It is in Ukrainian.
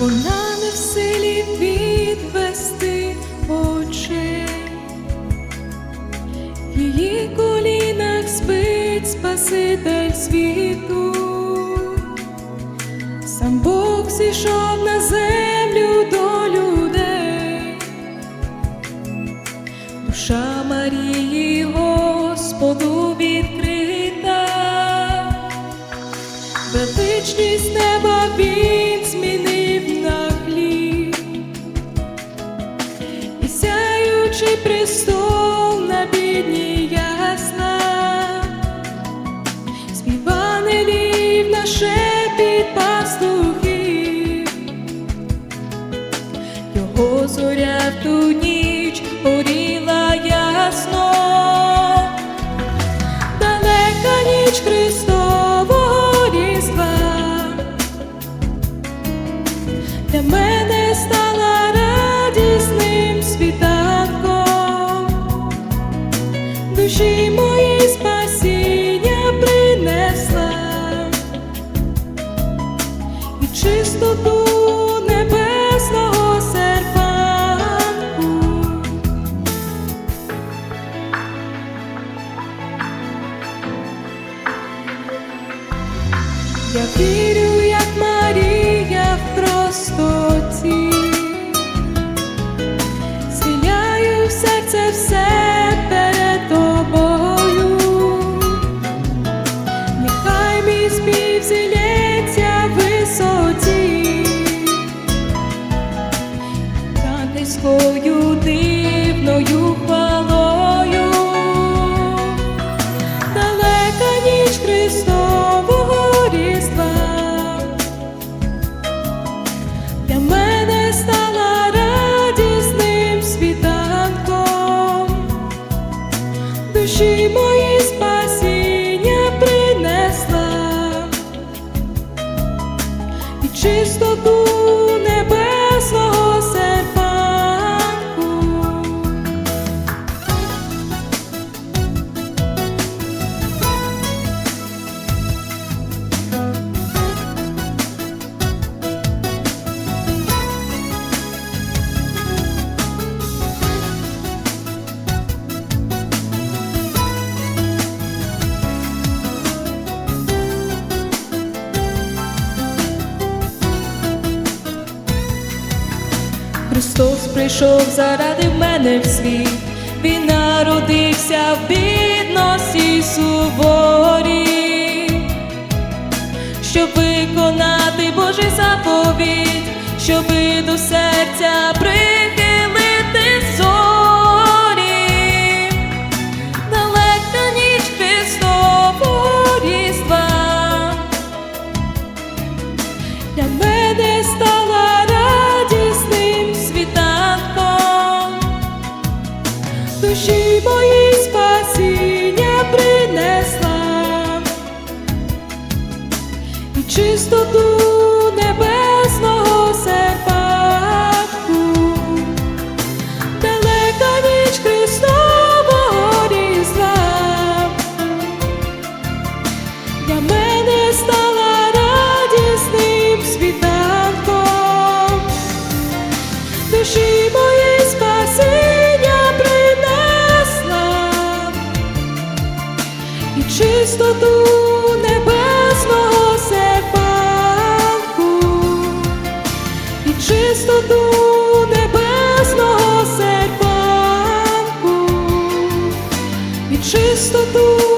вона не в силі відвести очей, в її колінах спить Спаситель світу, сам Бог зійшов на землю до людей, душа Марії Господу відкрита, величність неба. Сяючий престол на бідні ясна, співанелів на шепіт пастухів, його зоря в ту ніч ангельською дивною хвалою, далека ніч Христового різдва, для мене стала радісним світанком, душі мої спасіння принесла. І чистоту Христос прийшов заради мене в світ, Він народився в бідності суворі, щоб виконати Божий заповідь, щоби до серця прихилити чистоту небесного серпанку, далека ніч Христового різдва. Для мене стала радісним світанком, душі мої спасіння принесла. І чистоту чистоту небесного серпанку, і чистоту